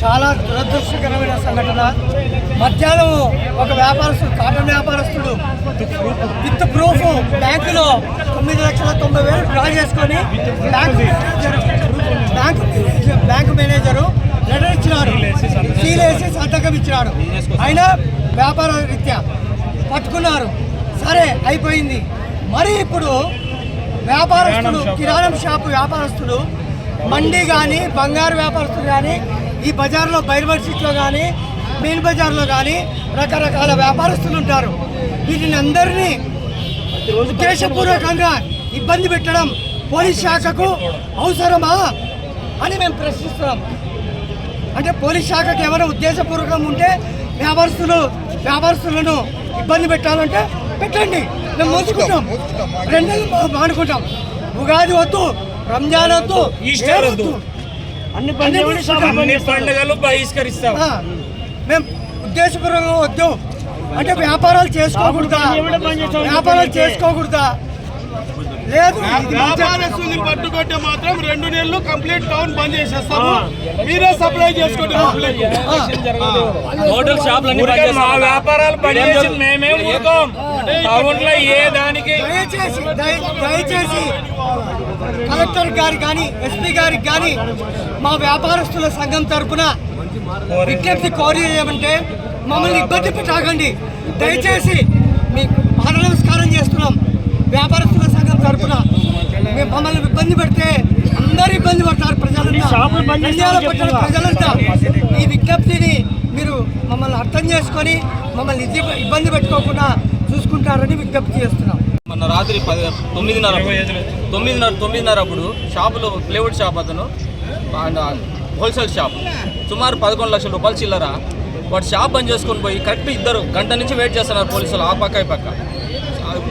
చాలా దురదృష్టకరమైన సంఘటన. మధ్యాహ్నం ఒక వ్యాపారస్తుడు కాటన్ వ్యాపారస్తుడు విత్ ప్రూఫ్ బ్యాంకులో తొమ్మిది లక్షల తొంభై వేలు డ్రా చేసుకొని bank bank bank manager letter ఇచ్చినారు సీల్ వేసి సంతకం ఇచ్చినాడు. అయినా వ్యాపార రీత్యా పట్టుకున్నారు. సరే అయిపోయింది. మరి ఇప్పుడు వ్యాపారస్తుడు కిరాణం షాపు. వ్యాపారస్తుడు మండి కానీ బంగారు వ్యాపారస్తులు కానీ ఈ బజార్లో బైర్బల్ స్ట్రీట్లో కానీ మెయిన్ బజార్లో కానీ రకరకాల వ్యాపారస్తులు ఉంటారు. వీటిని అందరినీ ఉద్దేశపూర్వకంగా ఇబ్బంది పెట్టడం పోలీస్ శాఖకు అవసరమా? అని మేము ప్రశ్నిస్తున్నాం. అంటే పోలీస్ శాఖకి ఏమైనా ఉద్దేశపూర్వకం ఉంటే వ్యాపారస్తులు వ్యాపారస్తులను ఇబ్బంది పెట్టాలంటే పెట్టండి. మేము మోసుకుంటాం. రెండు మానుకుంటాం. ఉగాది వద్దు రంజాన్ వద్దు ఈస్టర్ వద్దు. అన్ని పండుగలు బహిష్కరిస్తాం. మేము ఉద్దేశపూర్వకంగా వద్దు. అంటే వ్యాపారాలు చేసుకోకూడదా? వ్యాపారాలు చేసుకోకూడదా? వ్యాపారస్తుల్ని పట్టుకొట్టే మాత్రం రెండు నెలలు కంప్లీట్ టౌన్ బంద్ చేసేస్తాము. మీరే సప్లై చేసుకోండి హోటల్ షాపులన్నీ మా వ్యాపారాలు పనిచేసి మేమే ఊరుకోం. టౌన్లో ఏ దానికి దయచేసి దయ- దయచేసి కలెక్టర్ గారికి కానీ ఎస్పీ గారికి కానీ మా వ్యాపారస్తుల సంఘం తరపున విజ్ఞప్తి కోరి ఏమంటే మమ్మల్ని ఇబ్బంది పెట్టకండి. దయచేసి మీకు పాద నమస్కారం చేస్తున్నాం వ్యాపారస్తుల సంఘం తరపున మేము మమ్మల్ని ఇబ్బంది పెడితే అందరూ ఇబ్బంది పడతారు ప్రజలంతా నంద్యాల పట్టణ ప్రజలంతా ఈ విజ్ఞప్తిని మీరు మమ్మల్ని అర్థం చేసుకొని మమ్మల్ని ఇబ్బంది- పెట్టుకోకుండా చూసుకుంటారని విజ్ఞప్తి చేస్తున్నాం. మొన్న రాత్రి పది తొమ్మిదిన్నర అప్పుడు- తొమ్మిదిన్నర తొమ్మిదిన్నర అప్పుడు షాపులో ప్లేవుడ్ షాప్ అతను అండ్ హోల్సేల్ షాప్ సుమారు పదకొండు లక్షల రూపాయలు చిల్లర. వాడు షాప్ బంద్ చేసుకొని పోయి కరెక్ట్ ఇద్దరు గంట నుంచి వెయిట్ చేస్తున్నారు పోలీసులు ఆ పక్క ఈ పక్క.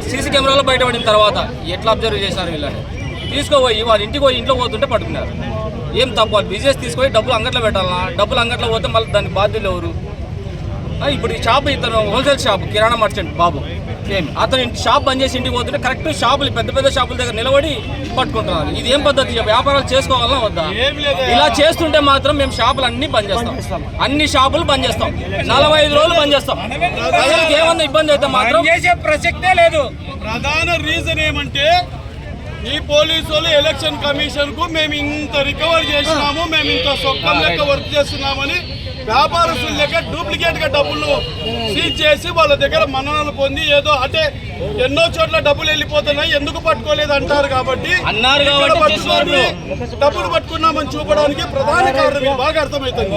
సీసీ కెమెరాలో బయటపడిన తర్వాత ఎట్లా అబ్జర్వ్ చేసినారు వీళ్ళని? తీసుకోపోయి వాళ్ళ ఇంటికి పోయి ఇంట్లో పోతుంటే పట్టుకున్నారు ఏం తప్పు బిజినెస్ తీసుకొని డబ్బులు అంగట్లో పెట్టాలన్నా డబ్బులు అంగట్లో పోతే మళ్ళీ దానికి బాధ్యులు ఎవరు? ఆ, ఇప్పుడు ఈ షాప్ ఇతను హోల్సేల్ షాప్ కిరాణా మర్చెంట్ బాబు ఏమి? అతను ఇంటి షాప్ బంద్ చేసి ఇంటికి పోతుంటే కరెక్ట్ షాపులు పెద్ద పెద్ద షాపుల దగ్గర నిలబడి పట్టుకుంటున్నారు. ఇది ఏం పద్ధతి? చెప్పు? వ్యాపారాలు చేసుకోవాలన్నా వద్దా? ఇలా చేస్తుంటే మాత్రం మేము షాపులు అన్ని బంద్ చేస్తాం. అన్ని షాపులు బంద్ చేస్తాం. నలభై ఐదు రోజులు బంద్ చేస్తాం. ప్రజలకు ఏమన్నా ఇబ్బంది అయితే మాత్రం చేసే ప్రసక్తే లేదు. ప్రధాన రీజన్ ఏమంటే ఈ పోలీసు వాళ్ళు ఎలక్షన్ కమిషన్కు మేము ఇంత రికవర్ చేసినాము మేము ఇంత సొక్కం లెక్క వర్క్ చేస్తున్నామని వ్యాపారస్తుల లెక్క డూప్లికేట్గా డబ్బులు సీజ్ చేసి వాళ్ళ దగ్గర మన్ననలు పొంది ఏదో అంటే ఎన్నో చోట్ల డబ్బులు వెళ్ళిపోతున్నాయి ఎందుకు పట్టుకోలేదు అంటారు కాబట్టి పట్టుకొని డబ్బులు పట్టుకున్నామని చూపడానికి ప్రధాన కారణం బాగా అర్థమవుతుంది.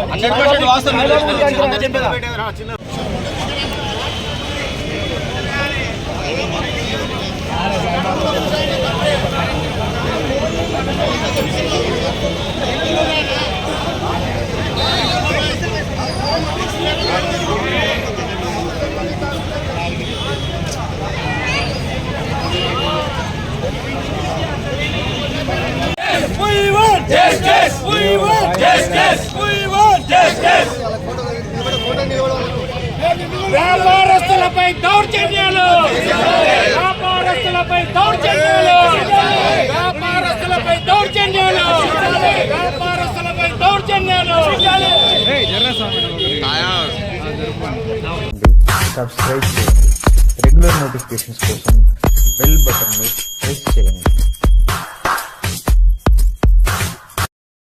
వ్యాపారస్తులపై దౌర్జన్యాలు! వ్యాపారస్తులపై దౌర్జన్యాలు! వ్యాపారస్తులపై దౌర్జన్యాలు! వ్యాపారస్తులపై దౌర్జన్యాలు! సబ్స్క్రైబ్ చేయండి. రెగ్యులర్ నోటిఫికేషన్స్ కోసం బెల్ బటన్ని ప్రెస్ చేయండి.